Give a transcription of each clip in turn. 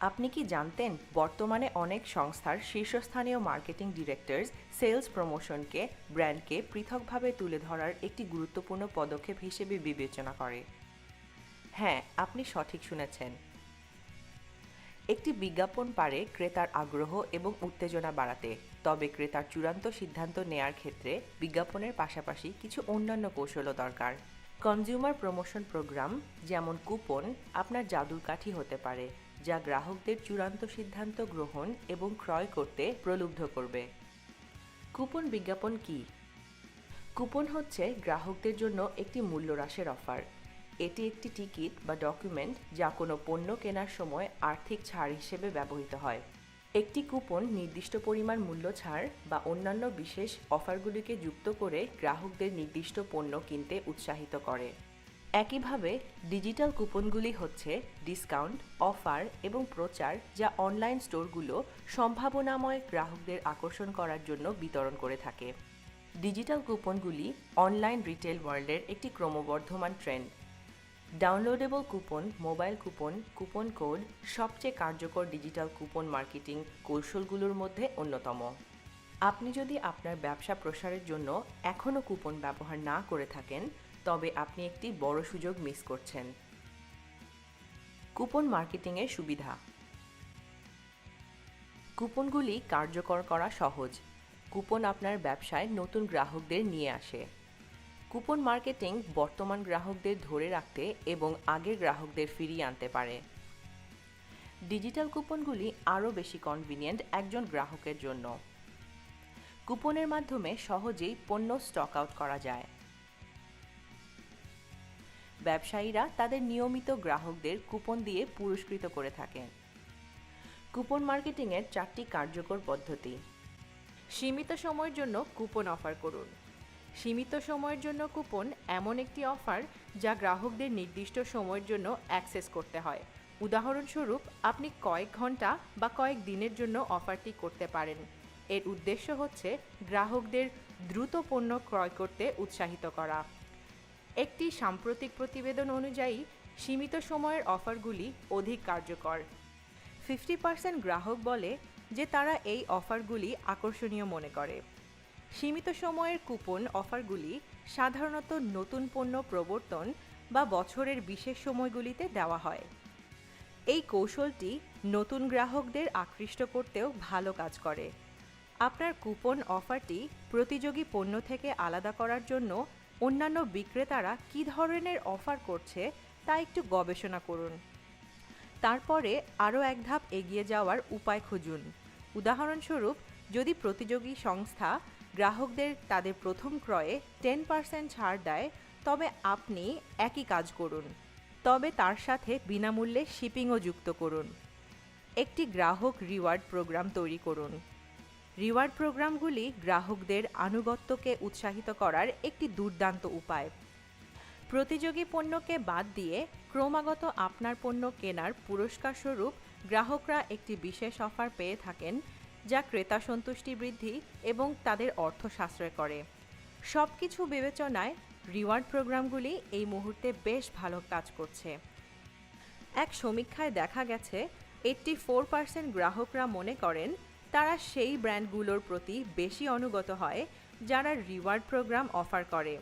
আপনি কি জানতেন বর্তমানে অনেক সংস্থার শীর্ষস্থানীয় মার্কেটিং ডিরেক্টরস সেলস প্রমোশনকে, ব্র্যান্ডকে পৃথকভাবে তুলে ধরার একটি গুরুত্বপূর্ণ পদক্ষেপ হিসেবে বিবেচনা করে? হ্যাঁ আপনি সঠিক শুনেছেন। একটি বিজ্ঞাপন পারে ক্রেতার আগ্রহ এবং উত্তেজনা বাড়াতে, তবে ক্রেতার চূড়ান্ত সিদ্ধান্ত নেয়ার ক্ষেত্রে বিজ্ঞাপনের পাশাপাশি কিছু অন্যান্য কৌশলও দরকার। কনজিউমার প্রমোশন প্রোগ্রাম, যেমন কুপন, আপনার জাদুর কাঠি হতে পারে। যা গ্রাহকদের চূড়ান্ত সিদ্ধান্ত গ্রহণ এবং ক্রয় করতে প্রলুব্ধ করবে। কুপন বিজ্ঞাপন কি? কুপন হচ্ছে গ্রাহকদের জন্য একটি মূল্য হ্রাসের অফার। এটি একটি টিকিট বা ডকুমেন্ট যা কোনো পণ্য কেনার সময় আর্থিক ছাড় হিসেবে ব্যবহৃত হয়। একটি কুপন নির্দিষ্ট পরিমাণ মূল্য ছাড় বা অন্যান্য বিশেষ অফারগুলিকে যুক্ত করে গ্রাহকদের নির্দিষ্ট পণ্য কিনতে উৎসাহিত করে। একইভাবে ডিজিটাল কুপনগুলি হচ্ছে ডিসকাউন্ট, অফার এবং প্রচার যা অনলাইন স্টোরগুলো সম্ভাবনাময় গ্রাহকদের আকর্ষণ করার জন্য বিতরণ করে থাকে। ডিজিটাল কুপনগুলি অনলাইন রিটেল ওয়ার্ল্ডের একটি ক্রমবর্ধমান trend. Downloadable coupon, mobile coupon coupon code সবচেয়ে কার্যকর ডিজিটাল কুপন মার্কেটিং কৌশলগুলোর মধ্যে অন্যতম। আপনি যদি আপনার ব্যবসা প্রসারের জন্য এখনও কুপন ব্যবহার না করে থাকেন তবে আপনি একটি বড় সুযোগ মিস করছেন। কুপন মার্কেটিংয়ের সুবিধা। কুপনগুলি কার্যকর করা সহজ। কুপন আপনার ব্যবসায় নতুন গ্রাহকদের নিয়ে আসে। কুপন মার্কেটিং বর্তমান গ্রাহকদের ধরে রাখতে এবং আগের গ্রাহকদের ফিরিয়ে আনতে পারে। ডিজিটাল কুপনগুলি আরও বেশি কনভিনিয়েন্ট একজন গ্রাহকের জন্য। কুপনের মাধ্যমে সহজেই পণ্য স্টক আউট করা যায়। ব্যবসায়ীরা তাদের নিয়মিত গ্রাহকদের কুপন দিয়ে পুরস্কৃত করে থাকেন। কুপন মার্কেটিংয়ের চারটি কার্যকর পদ্ধতি। সীমিত সময়ের জন্য কুপন অফার করুন। সীমিত সময়ের জন্য কুপন এমন একটি অফার যা গ্রাহকদের নির্দিষ্ট সময়ের জন্য অ্যাক্সেস করতে হয়। উদাহরণস্বরূপ, আপনি কয়েক ঘণ্টা বা কয়েক দিনের জন্য অফারটি করতে পারেন। এর উদ্দেশ্য হচ্ছে গ্রাহকদের দ্রুত পণ্য ক্রয় করতে উৎসাহিত করা। একটি সাম্প্রতিক প্রতিবেদন অনুযায়ী, সীমিত সময়ের অফারগুলি অধিক কার্যকর। ফিফটি পার্সেন্ট গ্রাহক বলে যে তারা এই অফারগুলি আকর্ষণীয় মনে করে। সীমিত সময়ের কুপন অফারগুলি সাধারণত নতুন পণ্য প্রবর্তন বা বছরের বিশেষ সময়গুলিতে দেওয়া হয়। এই কৌশলটি নতুন গ্রাহকদের আকৃষ্ট করতেও ভালো কাজ করে। আপনার কুপন অফারটি প্রতিযোগী পণ্য থেকে আলাদা করার জন্য অন্যান্য বিক্রেতারা কী ধরনের অফার করছে তা একটু গবেষণা করুন। তারপরে আরও এক ধাপ এগিয়ে যাওয়ার উপায় খুঁজুন। উদাহরণস্বরূপ, যদি প্রতিযোগী সংস্থা গ্রাহকদের তাদের প্রথম ক্রয়ে টেন পার্সেন্ট ছাড় দেয়, তবে আপনি একই কাজ করুন। তবে তার সাথে বিনামূল্যে শিপিংও যুক্ত করুন। একটি গ্রাহক রিওয়ার্ড প্রোগ্রাম তৈরি করুন। রিওয়ার্ড প্রোগ্রামগুলি গ্রাহকদের আনুগত্যকে উৎসাহিত করার একটি দুর্দান্ত উপায়। প্রতিযোগী পণ্যকে বাদ দিয়ে ক্রমাগত আপনার পণ্য কেনার পুরস্কার স্বরূপ গ্রাহকরা একটি বিশেষ অফার পেয়ে থাকেন, যা ক্রেতা সন্তুষ্টি বৃদ্ধি এবং তাদের অর্থ সাশ্রয় করে। সব কিছু বিবেচনায় রিওয়ার্ড প্রোগ্রামগুলি এই মুহূর্তে বেশ ভালো কাজ করছে। এক সমীক্ষায় দেখা গেছে, এইট্টি ফোর পার্সেন্ট গ্রাহকরা মনে করেন তারা সেই ব্র্যান্ডগুলোর প্রতি বেশি অনুগত হয়, যারা রিওয়ার্ড প্রোগ্রাম অফার করে।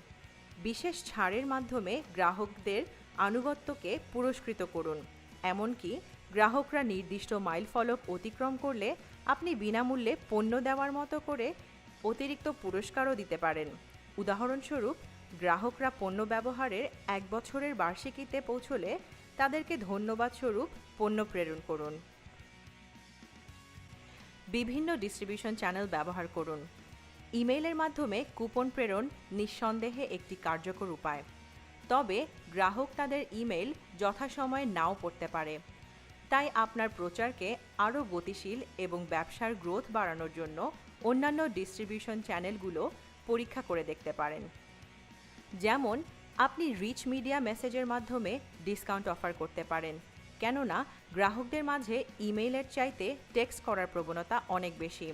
বিশেষ ছাড়ের মাধ্যমে গ্রাহকদের আনুগত্যকে পুরস্কৃত করুন। এমনকি গ্রাহকরা নির্দিষ্ট মাইল ফলক অতিক্রম করলে আপনি বিনামূল্যে পণ্য দেওয়ার মতো করে অতিরিক্ত পুরস্কারও দিতে পারেন। উদাহরণস্বরূপ, গ্রাহকরা পণ্য ব্যবহারের এক বছরের বার্ষিকীতে পৌঁছলে তাদেরকে ধন্যবাদ স্বরূপ পণ্য প্রেরণ করুন। বিভিন্ন ডিস্ট্রিবিউশন চ্যানেল ব্যবহার করুন। ইমেইলের মাধ্যমে কুপন প্রেরণ নিঃসন্দেহে একটি কার্যকর উপায়। তবে গ্রাহক তাদের ইমেইল যথাসময়ে নাও পড়তে পারে। তাই আপনার প্রচারকে আরও গতিশীল এবং ব্যবসার গ্রোথ বাড়ানোর জন্য অন্যান্য ডিস্ট্রিবিউশন চ্যানেলগুলো পরীক্ষা করে দেখতে পারেন। যেমন, আপনি রিচ মিডিয়া মেসেজের মাধ্যমে ডিসকাউন্ট অফার করতে পারেন। কেননা গ্রাহকদের মাঝে ইমেইলের চাইতে টেক্সট করার প্রবণতা অনেক বেশি।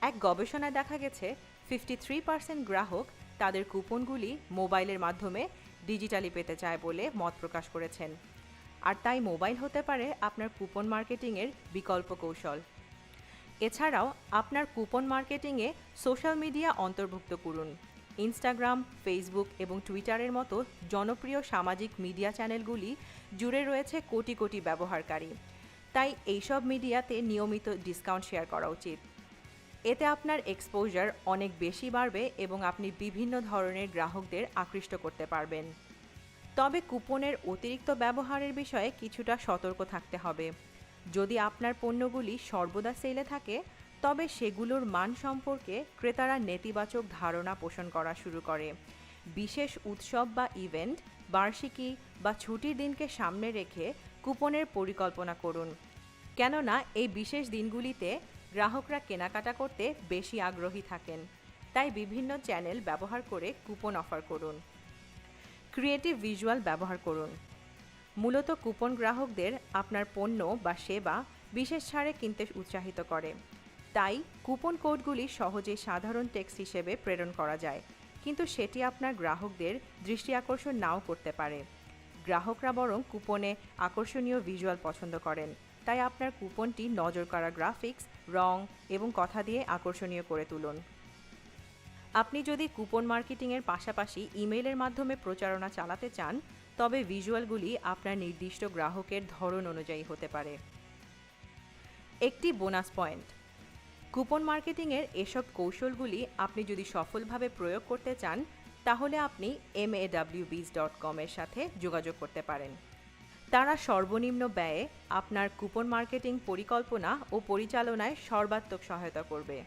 এক গবেষণায় দেখা গেছে ফিফটি থ্রি পার্সেন্ট গ্রাহক তাদের কুপনগুলি মোবাইলের মাধ্যমে ডিজিটালি পেতে চায় বলে মত প্রকাশ করেছেন। আর তাই মোবাইল হতে পারে আপনার কুপন মার্কেটিংয়ের বিকল্প কৌশল। এছাড়াও আপনার কুপন মার্কেটিংয়ে সোশ্যাল মিডিয়া অন্তর্ভুক্ত করুন। ইনস্টাগ্রাম ফেসবুক এবং টুইটারের মতো জনপ্রিয় সামাজিক মিডিয়া চ্যানেলগুলি জুড়ে রয়েছে কোটি কোটি ব্যবহারকারী। তাই এইসব মিডিয়াতে নিয়মিত ডিসকাউন্ট শেয়ার করা উচিত। এতে আপনার এক্সপোজার অনেক বেশি বাড়বে এবং আপনি বিভিন্ন ধরনের গ্রাহকদের আকৃষ্ট করতে পারবেন। তবে কুপনের অতিরিক্ত ব্যবহারের বিষয়ে কিছুটা সতর্ক থাকতে হবে। যদি আপনার পণ্যগুলি সর্বদা সেলে থাকে তবে সেগুলোর মান সম্পর্কে ক্রেতারা নেতিবাচক ধারণা পোষণ করা শুরু করে। বিশেষ উৎসব বা ইভেন্ট, বার্ষিকী বা ছুটির দিনকে সামনে রেখে কুপনের পরিকল্পনা করুন। কেননা, এই বিশেষ দিনগুলিতে গ্রাহকরা কেনাকাটা করতে বেশি আগ্রহী থাকেন। তাই বিভিন্ন চ্যানেল ব্যবহার করে কুপন অফার করুন। ক্রিয়েটিভ ভিজুয়াল ব্যবহার করুন। মূলত কুপন গ্রাহকদের আপনার পণ্য বা সেবা বিশেষ ছাড়ে কিনতে উৎসাহিত করে। তাই কুপন কোডগুলি সহজে সাধারণ টেক্সট হিসেবে প্রেরণ করা যায়, কিন্তু সেটি আপনার গ্রাহকদের দৃষ্টি আকর্ষণ নাও করতে পারে। গ্রাহকরা বরং কুপনে আকর্ষণীয় ভিজুয়াল পছন্দ করেন, তাই আপনার কুপনটি নজর করা গ্রাফিক্স, রং এবং কথা দিয়ে আকর্ষণীয় করে তুলুন। আপনি যদি কুপন মার্কেটিংয়ের পাশাপাশি ইমেইলের মাধ্যমে প্রচারণা চালাতে চান, তবে ভিজুয়ালগুলি আপনার নির্দিষ্ট গ্রাহকের ধরন অনুযায়ী হতে পারে। একটি বোনাস পয়েন্ট। কুপন মার্কেটিংয়ের এসব কৌশলগুলি আপনি যদি সফলভাবে প্রয়োগ করতে চান, তাহলে আপনি এম এ ডট কমের সাথে যোগাযোগ করতে পারেন। তারা সর্বনিম্ন ব্যয়ে আপনার কুপন মার্কেটিং পরিকল্পনা ও পরিচালনায় সর্বাত্মক সহায়তা করবে।